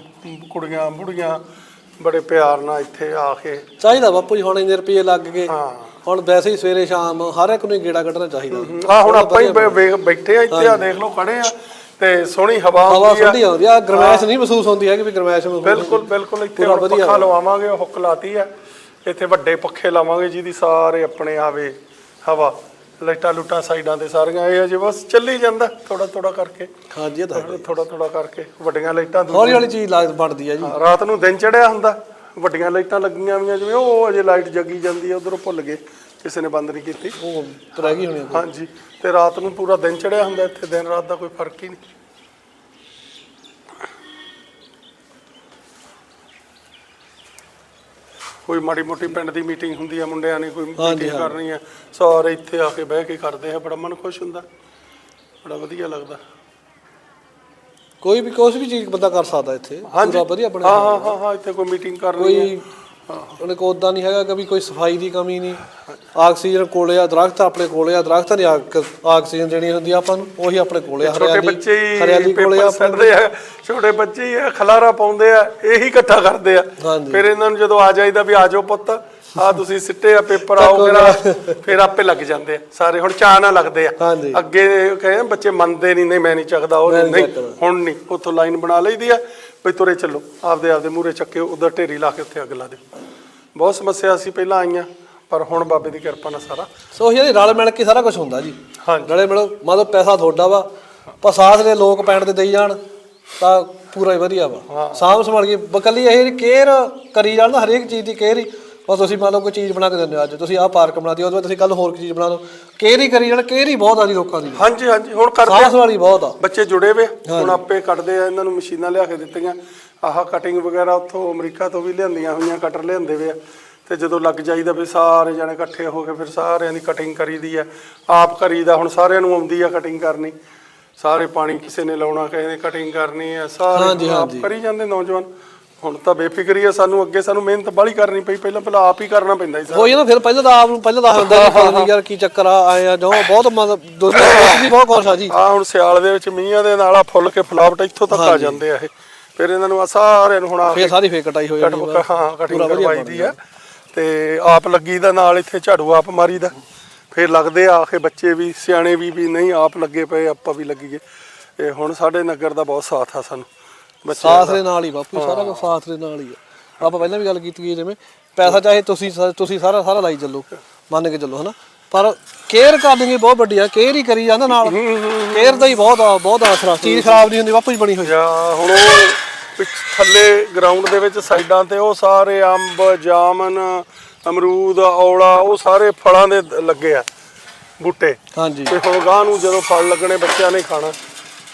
ਕੁੜੀਆਂ ਬੁੜੀਆਂ ਬੜੇ ਪਿਆਰ ਨਾਲ ਇੱਥੇ ਆ ਕੇ ਚਾਹੀਦਾ ਬਾਪੂ ਜੀ ਹੁਣ ਇੰਨੇ ਰੁਪਏ ਲੱਗ ਗਏ। ਹਾਂ। ਹੁਣ ਵੈਸੇ ਹੀ ਸਵੇਰੇ ਸ਼ਾਮ ਹਰ ਇੱਕ ਨੂੰ ਹੀ ਗੇੜਾ ਕੱਢਣਾ ਚਾਹੀਦਾ। ਆ ਹੁਣ ਆਪਾਂ ਹੀ ਬੈਠੇ ਆ ਇੱਥੇ ਆ ਦੇਖ ਲਓ ਖੜੇ ਆ। ਤੇ ਸੋਹਣੀ ਹਵਾ ਹਵਾ ਆਉਂਦੀ ਆ। ਠੰਡੀ ਆਉਂਦੀ ਆ ਗਰਮੈਸ਼ ਨਹੀਂ ਮਹਿਸੂਸ ਹੁੰਦੀ ਹੈ ਕਿ ਵੀ ਗਰਮੈਸ਼ ਮਹਿਸੂਸ ਬਿਲਕੁਲ ਬਿਲਕੁਲ। ਇੱਥੇ ਹੁਣ ਪੱਖਾ ਲਵਾਵਾਂਗੇ ਹੁੱਕ ਲਾਤੀ ਆ। ਇੱਥੇ ਵੱਡੇ ਪੱਖੇ ਲਾਵਾਂਗੇ ਜਿਹਦੀ ਸਾਰੇ ਆਪਣੇ ਆਵੇ ਹਵਾ। ਲਾਈਟਾਂ ਲੁੱਟਾਂ ਸਾਈਡਾਂ ਤੇ ਸਾਰੀਆਂ ਇਹ ਅਜੇ ਬਸ ਚੱਲੀ ਜਾਂਦਾ ਥੋੜਾ ਥੋੜਾ ਕਰਕੇ। ਹਾਂਜੀ ਇਹ ਤਾਂ। ਥੋੜਾ ਥੋੜਾ ਕਰਕੇ ਵੱਡੀਆਂ ਲਾਈਟਾਂ ਹੌਲੀ ਹੌਲੀ ਚੀਜ਼ ਲਾਗਤ ਬਣਦੀ ਹੈ ਜੀ। ਰਾਤ ਨੂੰ ਦਿਨ ਚੜਿਆ ਹੁੰਦਾ ਵੱਡੀਆਂ ਲਾਈਟਾਂ ਲੱਗੀਆਂ ਹੋਈਆਂ ਜਿਵੇਂ ਉਹ ਅਜੇ ਲਾਈਟ ਜਗੀ ਜਾਂਦੀ ਹੈ ਉਧਰੋਂ ਭੁੱਲ ਗਏ। ਕਿਸੇ ਨੇ ਬੰਦ ਨਹੀਂ ਕੀਤੀ। ਉਹ ਰਹਿ ਗਈ ਹੋਣੀ ਆ। ਹਾਂਜੀ ਤੇ ਰਾਤ ਨੂੰ ਪੂਰਾ ਦਿਨ ਚੜਿਆ ਹੁੰਦਾ ਇੱਥੇ ਦਿਨ ਰਾਤ ਦਾ ਕੋਈ ਫ਼ਰਕ ਹੀ ਨਹੀਂ। ਕੋਈ ਮਾੜੀ ਮੋਟੀ ਪਿੰਡ ਦੀ ਮੀਟਿੰਗ ਹੁੰਦੀ ਆ ਮੁੰਡਿਆਂ ਨੇ ਕੋਈ ਹਾਂਜੀ, ਮੀਟਿੰਗ ਕਰਨੀ ਆ ਸਾਰੇ ਇੱਥੇ ਆ ਕੇ ਬਹਿ ਕੇ ਕਰਦੇ ਆ ਬੜਾ ਮਨ ਖੁਸ਼ ਹੁੰਦਾ ਬੜਾ ਵਧੀਆ ਲੱਗਦਾ। ਕੋਈ ਵੀ ਕੁਛ ਵੀ ਚੀਜ਼ ਬੰਦਾ ਕਰ ਸਕਦਾ ਇੱਥੇ। ਪੂਰਾ ਵਧੀਆ ਬਣਿਆ ਹਾਂ ਹਾਂ ਹਾਂ ਹਾਂ ਇੱਥੇ ਕੋਈ ਮੀਟਿੰਗ ਕਰਨੀ ਕੋਈ ਉਹਨੇ ਕੋ ਉਦਾਂ ਨਹੀਂ ਹੈਗਾ ਕਿ ਵੀ ਕੋਈ ਸਫ਼ਾਈ ਦੀ ਕਮੀ ਨਹੀਂ। ਆਕਸੀਜਨ ਕੋਲੇ ਆ ਦਰਖਤ ਆਪਣੇ ਕੋਲੇ ਆ ਦਰਖਤਾਂ ਨੇ ਆਕ- ਆਕਸੀਜਨ ਦੇਣੀ ਹੁੰਦੀ ਆਪਾਂ ਨੂੰ ਉਹੀ ਆਪਣੇ ਕੋਲੇ ਆ ਹਰਿਆਲੀ ਹਰਿਆਲੀ ਕੋਲੇ ਆ ਸੱਟਦੇ ਆ ਛੋਟੇ ਬੱਚੇ ਹੀ ਆ ਖਲਾਰਾ ਪਾਉਂਦੇ ਆ ਇਹੀ ਇਕੱਠਾ ਕਰਦੇ ਆ। ਫਿਰ ਇਹਨਾਂ ਨੂੰ ਜਦੋਂ ਆ ਜਾਈਦਾ ਵੀ ਆ ਜਾਓ ਪੁੱਤ ਆ ਤੁਸੀਂ ਸਿੱਟੇ ਆ ਪੇਪਰ ਆਓ ਫਿਰ। ਫਿਰ ਆਪੇ ਲੱਗ ਜਾਂਦੇ ਆ। ਸਾਰੇ ਹੁਣ ਚਾਹ ਨਾ ਲੱਗਦੇ ਆ। ਅੱਗੇ ਕਹੇ ਬੱਚੇ ਮੰਨਦੇ ਨਹੀਂ ਨਹੀਂ ਮੈਂ ਨਹੀਂ ਚੱਕਦਾ ਉਹ ਨਹੀਂ ਨਹੀਂ ਨਹੀਂ। ਹੁਣ ਨਹੀਂ ਉੱਥੋਂ ਲਾਈਨ ਬਣਾ ਲਈਦੀ ਆ। ਵੀ ਤੁਰੇ ਚੱਲੋ ਆਪਦੇ ਆਪਦੇ ਮੂਹਰੇ ਚੱਕੇ ਉਧਰ ਢੇਰੀ ਲਾ ਕੇ ਉੱਥੇ ਅੱਗ ਲਾ ਦਿਓ। ਬਹੁਤ ਸਮੱਸਿਆ ਸੀ ਪਹਿਲਾਂ ਆਈਆਂ ਪਰ ਹੁਣ ਬਾਬੇ ਦੀ ਕਿਰਪਾ ਨਾਲ ਸਾਰਾ ਸੋ ਇਹ ਰਲ ਮਿਲ ਕੇ ਸਾਰਾ ਕੁਝ ਹੁੰਦਾ ਜੀ। ਹਾਂਜੀ। ਰਲੇ ਮਿਲ ਮਤਲਬ ਪੈਸਾ ਤੁਹਾਡਾ ਵਾ ਪਰ ਸਾਥ ਦੇ ਲੋਕ ਪੈਣ ਦੇ ਦੇਈ ਜਾਣ ਤਾਂ ਪੂਰਾ ਹੀ ਵਧੀਆ ਵਾ। ਸਾਂਭ ਸੰਭਾਲ ਕੇ ਬਕਲੀ ਇਹ ਕੇਅਰ ਕਰੀ ਜਾਣ ਨਾ ਹਰੇਕ ਚੀਜ਼ ਦੀ ਕੇਅਰ ਹੀ ਬਸ ਤੁਸੀਂ ਮੰਨ ਲਓ ਕੋਈ ਚੀਜ਼ ਬਣਾ ਕੇ ਦਿੰਦੇ ਹੋ ਅੱਜ ਤੁਸੀਂ ਆਹ ਪਾਰਕ ਬਣਾਤੀ ਉਹਦੇ ਬਾਅਦ ਤੁਸੀਂ ਕੱਲ ਹੋਰ ਕੋਈ ਚੀਜ਼ ਬਣਾ ਲਓ। ਕੇਅਰ ਹੀ ਕਰੀ ਜਾਣ ਕੇਅਰ ਹੀ ਬਹੁਤ ਆ ਜੀ ਲੋਕਾਂ ਦੀ। ਹਾਂਜੀ ਹਾਂਜੀ ਹੁਣ ਕਰਦੇ ਸਾਂਭ ਸੰਭਾਲੀ ਬਹੁਤ ਆ। ਬੱਚੇ ਜੁੜੇ ਵੇ ਹੁਣ ਆਪੇ ਕੱਟਦੇ ਆ ਇਹਨਾਂ ਨੂੰ ਮਸ਼ੀਨਾਂ ਲਿਆ ਕੇ ਦਿੱਤੀਆਂ। ਆਹ ਕਟਿੰਗ ਵਗੈਰਾ ਉੱਥੋਂ ਅਮਰੀਕਾ ਤੋਂ ਵੀ ਲਿਆਂਦੀਆਂ ਹੋਈਆਂ ਕਟਰ ਲਿਆਂਦੇ ਵੇ ਆ। ਤੇ ਜਦੋਂ ਲੱਗ ਜਾਈਦਾ ਵੀ ਸਾਰੇ ਜਣੇ ਇਕੱਠੇ ਹੋ ਕੇ ਫਿਰ ਸਾਰਿਆਂ ਦੀ ਕਟਿੰਗ ਕਰੀਦੀ ਆ। ਆਪ ਕਰੀਦਾ ਹੁਣ ਸਾਰਿਆਂ ਨੂੰ ਆਉਂਦੀ ਆ ਕਟਿੰਗ ਕਰਨੀ। ਸਾਰੇ ਪਾਣੀ ਕਿਸੇ ਨੇ ਲਾਉਣਾ ਕਿਸੇ ਨੇ ਕਟਿੰਗ ਕਰਨੀ ਆ। ਸਾਰੇ ਹਾਂਜੀ, ਆਪ ਹਾਂਜੀ। ਕਰੀ ਜਾਂਦੇ ਨੌਜਵਾਨ। ਹੁਣ ਤਾਂ ਬੇਫਿਕਰੀ ਆ ਸਾਨੂੰ ਅੱਗੇ ਸਾਨੂੰ ਮਿਹਨਤ ਬਾਹਲੀ ਕਰਨੀ ਪਈ ਪਹਿਲਾਂ ਪਹਿਲਾਂ ਆਪ ਹੀ ਕਰਨਾ ਪੈਂਦਾ ਸੀ ਹੋਈ ਨਾ ਫਿਰ ਪਹਿਲਾਂ ਤਾਂ ਆਪ ਨੂੰ ਪਹਿਲਾਂ ਤਾਂ ਹੁੰਦਾ ਸੀ ਪਤਾ ਨੀ ਯਾਰ ਕੀ ਚੱਕਰ ਆ ਆਏ ਆ ਜੋ ਬਹੁਤ ਮਤਲਬ ਵਿੱਚ ਵੀ ਬਹੁਤ ਕੁਛ ਆ ਜੀ। ਆ ਹੁਣ ਸਿਆਲ ਦੇ ਵਿੱਚ ਮੀਂਹਾਂ ਦੇ ਨਾਲ ਆ ਫੁੱਲ ਕੇ ਫਲਾਵਟ ਇੱਥੋਂ ਤੱਕ ਆ ਜਾਂਦੇ ਆ ਇਹ। ਫਿਰ ਇਹਨਾਂ ਨੂੰ ਆ ਸਾਰਿਆਂ ਨੂੰ ਹੁਣ ਆ ਫੇਰ ਸਾਰੀ ਫੇਰ ਕਟਾਈ ਹੋ ਜਾਣੀ ਵਾ। ਹਾਂ ਕਟਿੰਗ ਕਰਵਾਈ ਦੀ ਆ। ਤੇ ਆਪ ਲੱਗੀ ਦਾ ਨਾਲ ਇੱਥੇ ਝਾੜੂ ਆਪ ਮਾਰੀ ਦਾ। ਫਿਰ ਲੱਗਦੇ ਆ ਆਖੇ ਬੱਚੇ ਵੀ ਸਿਆਣੇ ਵੀ ਵੀ ਨਹੀਂ ਆਪ ਲੱਗੇ ਪਏ ਆਪਾਂ ਵੀ ਲੱਗੀਏ ਇਹ ਹੁਣ ਸਾਡੇ ਨਗਰ ਦਾ ਬਹੁਤ ਸਾਥ ਆ ਸਾਨੂੰ। ਦੇ। ਨਾਲ ਹੀ ਬਾਪੂ ਸਾਰਾ ਕੁਝ ਦੇ ਨਾਲ ਹੀ ਆ। ਆਪਾਂ ਪਹਿਲਾਂ ਵੀ ਗੱਲ ਕੀਤੀ ਹੈ ਜਿਵੇਂ ਪੈਸਾ ਚਾਹੇ ਤੁਸੀਂ ਤੁਸੀਂ ਸਾਰਾ ਸਾਰਾ ਲਾਈ ਚੱਲੋ ਮੰਨ ਕੇ ਚੱਲੋ ਹਨਾ? ਪਰ ਕੇਅਰ ਕਰਨੀ ਬਹੁਤ ਵੱਡੀ ਆ ਕੇਅਰ ਹੀ ਕਰੀ ਜਾਂਦਾ ਨਾਲ। ਕੇਅਰ ਦਾ ਹੀ ਬਹੁਤ ਆ ਬਹੁਤ ਆਸਰਾ ਚੀਜ਼ ਖਰਾਬ ਨਹੀਂ ਹੁੰਦੀ ਬਾਪੂ ਜੀ ਬਣੀ ਹੋਈ। ਜਾਂ ਹੁਣ ਉਹ ਥੱਲੇ ਗਰਾਊਂਡ ਦੇ ਵਿੱਚ ਸਾਈਡਾਂ ਤੇ ਉਹ ਸਾਰੇ ਅੰਬ ਜਾਮਨ ਅਮਰੂਦ ਔਲਾ ਉਹ ਸਾਰੇ ਫਲਾਂ ਦੇ ਲੱਗੇ ਆ ਬੂਟੇ। ਹਾਂਜੀ। ਤੇ ਹੁਣ ਗਾਂ ਨੂੰ ਜਦੋਂ ਫਲ ਲੱਗਣੇ ਬੱਚਿਆਂ ਨੇ ਖਾਣਾ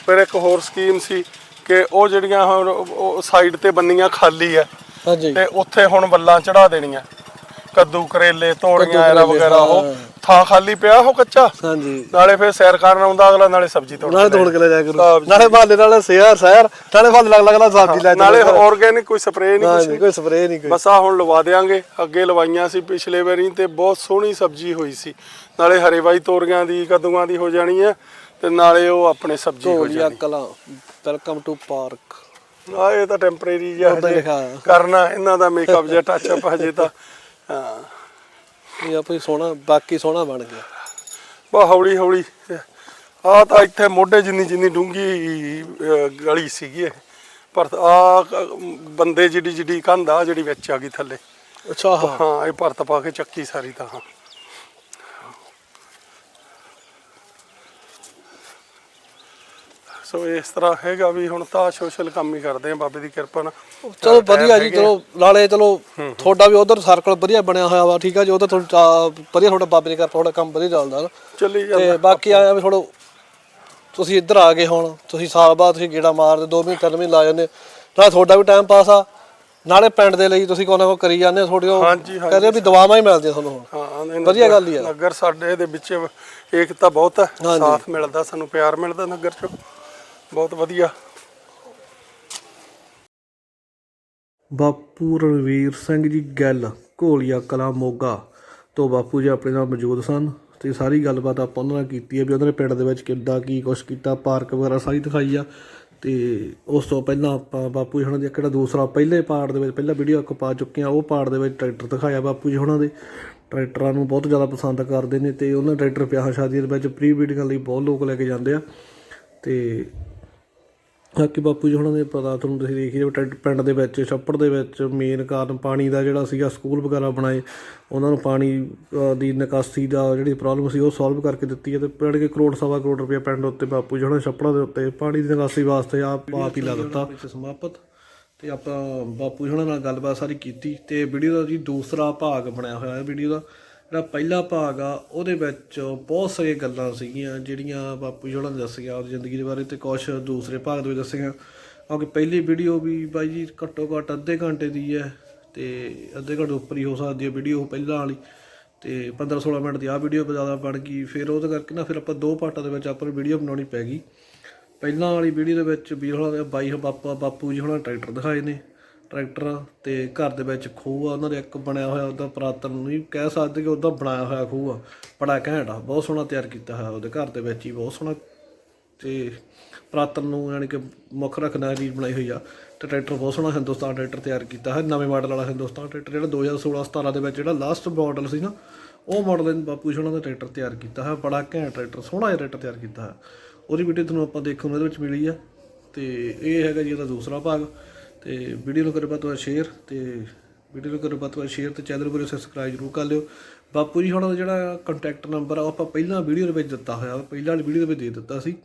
ਫਿਰ ਇੱਕ ਹੋਰ ਸਕੀਮ ਸੀ ਕਿ ਉਹ ਜਿਹੜੀਆਂ ਹੁਣ ਸਾਈਡ ਤੇ ਬੰਨੀਆਂ ਖਾਲੀ ਆ ਹਾਂਜੀ। ਤੇ ਉੱਥੇ ਹੁਣ ਵੱਲਾਂ ਚੜਾ ਦੇਣੀਆਂ। ਕੱਦੂ ਕਰੇਲੇ ਤੋੜੀਆਂ ਐਰਾ ਵਗੈਰਾ ਉਹ। ਥਾਂ ਖਾਲੀ ਪਿਆ ਉਹ ਕੱਚਾ? ਹਾਂਜੀ। ਨਾਲੇ ਫਿਰ ਸੈਰ ਕਰਨ ਆਉਂਦਾ ਅਗਲਾ ਨਾਲੇ ਸਬਜ਼ੀ ਤੋੜ ਨਾਲੇ ਤੋੜ ਕੇ ਲੈ ਜਾਇਆ ਕਰੋ। ਨਾਲੇ ਭਾਲੇ ਨਾਲ ਸੇਰ ਸੈਰ ਨਾਲੇ ਭਾਲੇ ਲੱਗ ਲੱਗਦਾ ਸਬਜ਼ੀ ਲੈ ਨਾਲੇ ਆਰਗੈਨਿਕ ਕੋਈ ਸਪਰੇਅ ਨਹੀਂ ਹਾਂਜੀ ਕੋਈ ਸਪਰੇਅ ਨਹੀਂ ਕੋਈ। ਬਸ ਆ ਹੁਣ ਲਵਾ ਦੇਾਂਗੇ ਅੱਗੇ ਲਵਾਈਆਂ ਸੀ ਪਿਛਲੇ ਵਾਰੀ ਤੇ ਬਹੁਤ ਸੋਹਣੀ ਸਬਜ਼ੀ ਹੋਈ ਸੀ। ਨਾਲੇ ਹਰੇ ਬਾਈ ਤੋਰੀਆਂ ਦੀ ਕਦੂਆਂ ਦੀ ਹੋ ਜਾਣੀ ਹੈ ਤੇ ਨਾਲੇ ਉਹ ਆਪਣੇ ਸਬਜ਼ੀ ਹੋ ਜਾਣੀ। ਵੈਲਕਮ ਟੂ ਪਾਰਕ ਆ ਇਹ ਤਾਂ ਟੈਂਪਰੇਰੀ ਜਿਹਾ ਉੱਦਾਂ ਹੀ ਹਜੇ ਲਿਖਿਆ ਹੋਇਆ। ਕਰਨਾ ਇਹਨਾਂ ਦਾ ਮੇਕਅਪ ਜਿਹਾ ਟੱਚ ਅਪ ਹਜੇ ਤਾਂ। ਹਾਂ। ਇਹ ਆਪੇ ਸੋਹਣਾ ਬਾਕੀ ਸੋਹਣਾ ਬਣ ਗਿਆ। ਬਾ ਹੌਲੀ ਹੌਲੀ। ਆ ਤਾਂ ਇੱਥੇ ਮੋਢੇ ਜਿੰਨੀ ਜਿੰਨੀ ਡੂੰਗੀ ਗਲੀ ਸੀਗੀ ਇਹ। ਪਰ ਆ ਬੰਦੇ ਜਿੱਡੀ ਜਿੱਡੀ ਕੰਧ ਆ ਜਿਹੜੀ ਵਿੱਚ ਆ ਗਈ ਥੱਲੇ। ਅੱਛਾ ਹਾਂ। ਹਾਂ ਇਹ ਭਰਤ ਪਾ ਕੇ ਚੱਕੀ ਸਾਰੀ ਤਾਂ ਹਾਂ। ਸੋ ਇਸ ਤਰ੍ਹਾਂ ਹੈਗਾ ਵੀ ਹੁਣ ਤਾਂ ਸੋਸ਼ਲ ਕੰਮ ਹੀ ਕਰਦੇ ਆ ਬਾਬੇ ਦੀ ਕਿਰਪਾ ਨਾਲ। ਚਲੋ ਵਧੀਆ ਜੀ ਚਲੋ ਨਾਲੇ ਚਲੋ ਤੁਹਾਡਾ ਵੀ ਉਧਰ ਸਰਕਲ ਵਧੀਆ ਬਣਿਆ ਹੋਇਆ ਵਾ ਠੀਕ ਆ ਜੀ ਉਧਰ ਤੁਹਾਨੂੰ ਚਾ- ਵਧੀਆ ਤੁਹਾਡਾ ਬਾਬੇ ਨੇ ਕਰ ਤੁਹਾਡਾ ਕੰਮ ਵਧੀਆ ਚੱਲਦਾ ਚੱਲੀ ਤੇ ਜਾਂਦਾ ਬਾਕੀ ਆਇਆ ਵੀ ਥੋੜਾ ਤੁਸੀਂ ਇੱਧਰ ਆ ਗਏ ਹੁਣ ਤੁਸੀਂ ਸਾਲ ਬਾਅਦ ਤੁਸੀਂ ਗੇੜਾ ਮਾਰਦੇ 2 ਮਹੀਨੇ 3 ਮਹੀਨੇ ਲਾ ਜਾਂਦੇ। ਨਾਲੇ ਤੁਹਾਡਾ ਵੀ ਟਾਈਮ ਪਾਸ ਆ। ਨਾਲੇ ਪਿੰਡ ਦੇ ਲਈ ਤੁਸੀਂ ਕੋਈ ਨਾ ਕੋਈ ਕਰੀ ਜਾਂਦੇ ਹੋ ਤੁਹਾਡੇ ਉਹ। ਕਹਿੰਦੇ ਵੀ ਦਵਾਵਾਂ ਹੀ ਮਿਲਦੀਆਂ ਤੁਹਾਨੂੰ ਹਾਂ ਵਧੀਆ ਗੱਲ ਹੀ ਆ। ਨਗਰ ਸਾਡੇ ਦੇ ਵਿੱਚ ਏਕਤਾ ਬਹੁਤ ਹੈ। ਸਾਥ ਮਿਲਦਾ ਸਾਨੂੰ ਪਿਆਰ ਮਿਲਦਾ ਨਗਰ ਚ। ਬਹੁਤ ਵਧੀਆ। ਬਾਪੂ ਰਣਵੀਰ ਸਿੰਘ ਜੀ ਗੱਲ, ਘੋਲੀਆ ਕਲਾ ਮੋਗਾ ਤੋਂ ਬਾਪੂ ਜੀ ਆਪਣੇ ਨਾਲ ਮੌਜੂਦ ਸਨ ਤੇ ਸਾਰੀ ਗੱਲਬਾਤ ਆਪਾਂ ਉਹਨਾਂ ਨਾਲ ਕੀਤੀ ਹੈ ਵੀ ਉਹਨਾਂ ਨੇ ਪਿੰਡ ਦੇ ਵਿੱਚ ਕਿੱਦਾਂ, ਕੀ ਕੁਛ ਕੀਤਾ, ਪਾਰਕ ਵਗੈਰਾ ਸਾਰੀ ਦਿਖਾਈ ਆ। ਤੇ ਉਸ ਤੋਂ ਪਹਿਲਾਂ ਆਪਾਂ ਬਾਪੂ ਜੀ ਹੁਣਾਂ ਦੇ ਕਿਹੜਾ ਦੂਸਰਾ ਪਹਿਲੇ ਪਾਰਟ ਦੇ ਵਿੱਚ, ਪਹਿਲਾ ਵੀਡੀਓ ਇੱਕ ਪਾ ਚੁੱਕੇ ਆ, ਉਹ ਪਾਰਟ ਦੇ ਵਿੱਚ ਟਰੈਕਟਰ ਦਿਖਾਇਆ ਬਾਪੂ ਜੀ ਹੁਣਾਂ ਦੇ। ਟਰੈਕਟਰਾਂ ਨੂੰ ਬਹੁਤ ਜ਼ਿਆਦਾ ਪਸੰਦ ਕਰਦੇ ਨੇ ਤੇ ਉਹਨਾਂ ਟਰੈਕਟਰ ਵਿਆਹ ਸ਼ਾਦੀਆਂ ਦੇ ਵਿੱਚ ਪ੍ਰੀ ਵੀਡਿੰਗਾਂ ਲਈ ਬਹੁਤ ਲੋਕ ਲੈ ਕੇ ਜਾਂਦੇ ਆ। ਤੇ ਬਾਕੀ ਬਾਪੂ ਜੀ ਹੁਣਾਂ ਦੇ ਪਤਾ ਤੁਹਾਨੂੰ ਤੁਸੀਂ ਦੇਖੀ ਜਾਓ, ਟੈਂਟ ਪਿੰਡ ਦੇ ਵਿੱਚ, ਛੱਪੜ ਦੇ ਵਿੱਚ ਮੇਨ ਕਾਰਨ ਪਾਣੀ ਦਾ ਜਿਹੜਾ ਸੀਗਾ ਸਕੂਲ ਵਗੈਰਾ ਬਣਾਏ, ਉਹਨਾਂ ਨੂੰ ਪਾਣੀ ਦੀ ਨਿਕਾਸੀ ਦਾ ਜਿਹੜੀ ਪ੍ਰੋਬਲਮ ਸੀ ਉਹ ਸੋਲਵ ਕਰਕੇ ਦਿੱਤੀ ਹੈ ਤੇ ਪਿੰਡ ਕੇ ਕਰੋੜ, ਸਵਾ ਕਰੋੜ ਰੁਪਏ ਪਿੰਡ ਉੱਤੇ ਬਾਪੂ ਜੀ ਹੁਣਾਂ ਛੱਪੜਾਂ ਦੇ ਉੱਤੇ ਪਾਣੀ ਦੀ ਨਿਕਾਸੀ ਵਾਸਤੇ ਆਪ ਆਪ ਹੀ ਲਾ ਦਿੱਤਾ। ਸਮਾਪਤ ਤੇ ਆਪਾਂ ਬਾਪੂ ਜੀ ਹੁਣਾਂ ਨਾਲ ਗੱਲਬਾਤ ਸਾਰੀ ਕੀਤੀ ਤੇ ਵੀਡੀਓ ਦਾ ਜੀ ਦੂਸਰਾ ਭਾਗ ਬਣਿਆ ਹੋਇਆ ਹੈ ਵੀਡੀਓ ਦਾ। ਜਿਹੜਾ ਪਹਿਲਾ ਭਾਗ ਆ, ਉਹਦੇ ਵਿੱਚ ਬਹੁਤ ਸਾਰੀਆਂ ਗੱਲਾਂ ਸੀਗੀਆਂ, ਜਿਹੜੀਆਂ ਬਾਪੂ ਜੀ ਹੁਣਾਂ ਨੇ ਦੱਸੀਆਂ ਆਪਣੀ ਜ਼ਿੰਦਗੀ ਦੇ ਬਾਰੇ ਤੇ ਕੁਝ ਦੂਸਰੇ ਭਾਗ ਦੇ ਵਿੱਚ ਦੱਸੀਆਂ। ਕਿਉਂਕਿ ਪਹਿਲੀ ਵੀਡੀਓ ਵੀ ਬਾਈ ਜੀ ਘੱਟੋ ਘੱਟ ਅੱਧੇ ਘੰਟੇ ਦੀ ਹੈ ਤੇ ਅੱਧੇ ਘੰਟੇ ਉੱਪਰ ਹੀ ਹੋ ਸਕਦੀ ਹੈ ਵੀਡੀਓ ਪਹਿਲਾਂ ਵਾਲੀ। ਤੇ 15 16 ਮਿੰਟ ਦੀ ਆ ਵੀਡੀਓ ਜ਼ਿਆਦਾ ਬਣ ਗਈ। ਫਿਰ ਉਹਦੇ ਕਰਕੇ ਨਾ ਫਿਰ ਆਪਾਂ ਦੋ ਪਾਰਟਾਂ ਦੇ ਵਿੱਚ ਆਪਾਂ ਨੂੰ ਵੀਡੀਓ ਬਣਾਉਣੀ ਪੈ ਗਈ। ਪਹਿਲਾਂ ਵਾਲੀ ਵੀਡੀਓ ਦੇ ਵਿੱਚ ਵੀਰ ਹੋਣਾ ਦੇ ਬਾਈ ਬਾਪਾ, ਬਾਪੂ ਜੀ ਹੋਣਾ ਟਰੈਕਟਰ ਦਿਖਾਏ ਨੇ। ਟਰੈਕਟਰ ਤੇ ਘਰ ਦੇ ਵਿੱਚ ਖੂਹ ਆ, ਉਹਨਾਂ ਦੇ ਇੱਕ ਬਣਿਆ ਹੋਇਆ ਉਹਦਾ ਪੁਰਾਤਨ ਨਹੀਂ ਕਹਿ ਸਕਦੇ ਕਿ ਉਹਦਾ ਬਣਾਇਆ ਹੋਇਆ ਖੂਹ ਆ। ਬੜਾ ਘੈਂਟ ਆ, ਬਹੁਤ ਸੋਹਣਾ ਤਿਆਰ ਕੀਤਾ ਹੋਇਆ ਉਹਦੇ ਘਰ ਦੇ ਵਿੱਚ ਹੀ, ਬਹੁਤ ਸੋਹਣਾ ਤੇ ਪੁਰਾਤਨ ਨੂੰ ਯਾਨੀ ਕਿ ਮੁੱਖ ਰੱਖਣਾ ਚੀਜ਼ ਬਣਾਈ ਹੋਈ ਆ। ਤੇ ਟਰੈਕਟਰ ਬਹੁਤ ਸੋਹਣਾ ਹਿੰਦੁਸਤਾਨ ਟਰੈਕਟਰ ਤਿਆਰ ਕੀਤਾ ਹੈ, ਨਵੇਂ ਮਾਡਲ ਵਾਲਾ ਹਿੰਦੁਸਤਾਨ ਟਰੈਕਟਰ ਜਿਹੜਾ 2016 17 ਦੇ ਵਿੱਚ ਜਿਹੜਾ ਲਾਸਟ ਮਾਡਲ ਸੀ ਨਾ, ਉਹ ਮਾਡਲ ਬਾਪੂ ਜੀ ਹੋਣਾ ਦਾ ਟਰੈਕਟਰ ਤਿਆਰ ਕੀਤਾ ਹੈ, ਬੜਾ ਘੈਂਟ ਟਰੈਕਟਰ, ਸੋਹਣਾ ਜਿਹਾ ਟਰੈਕਟਰ ਤਿਆਰ ਕੀਤਾ ਹੈ। ਉਹਦੀ ਵੀਡੀਓ ਤੁਹਾਨੂੰ ਆਪਾਂ ਦੇਖਣ ਨੂੰ ਇਹਦੇ ਵਿੱਚ ਮਿਲੀ ਆ, ਤੇ ਇਹ ਹੈਗਾ ਜੀ ਇਹਦਾ ਦੂਸਰਾ ਭਾਗ। ਤੇ ਵੀਡੀਓ ਨੂੰ ਕਰੋ ਵੱਧ ਤੋਂ ਵੱਧ ਸ਼ੇਅਰ ਤੇ ਵੀਡੀਓ ਨੂੰ ਕਰੋ ਵੱਧ ਤੋਂ ਵੱਧ ਸ਼ੇਅਰ ਤੇ ਚੈਨਲ ਨੂੰ ਸਬਸਕ੍ਰਾਈਬ ਜ਼ਰੂਰ ਕਰ ਲਿਓ। ਬਾਪੂ ਜੀ ਹੁਣ ਦਾ ਜਿਹੜਾ ਕੰਟੈਕਟ ਨੰਬਰ ਆ, ਉਹ ਆਪਾਂ ਪਹਿਲਾਂ ਵੀਡੀਓ ਦੇ ਵਿੱਚ ਦਿੱਤਾ ਹੋਇਆ ਪਹਿਲਾਂ ਵਾਲੀ ਵੀਡੀਓ ਦੇ ਵਿੱਚ ਦੇ ਦਿੱਤਾ ਸੀ।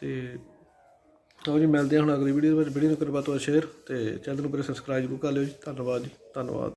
ਤੇ ਤਾਂ ਜੀ, ਮਿਲਦੇ ਹਾਂ ਹੁਣ ਅਗਲੀ ਵੀਡੀਓ ਦੇ ਵਿੱਚ ਵੀਡੀਓ ਨੂੰ ਕਰੋ ਵੱਧ ਤੋਂ ਵੱਧ ਸ਼ੇਅਰ ਤੇ ਚੈਨਲ ਨੂੰ ਸਬਸਕ੍ਰਾਈਬ ਜ਼ਰੂਰ ਕਰ ਲਿਓ ਜੀ। ਧੰਨਵਾਦ ਜੀ, ਧੰਨਵਾਦ।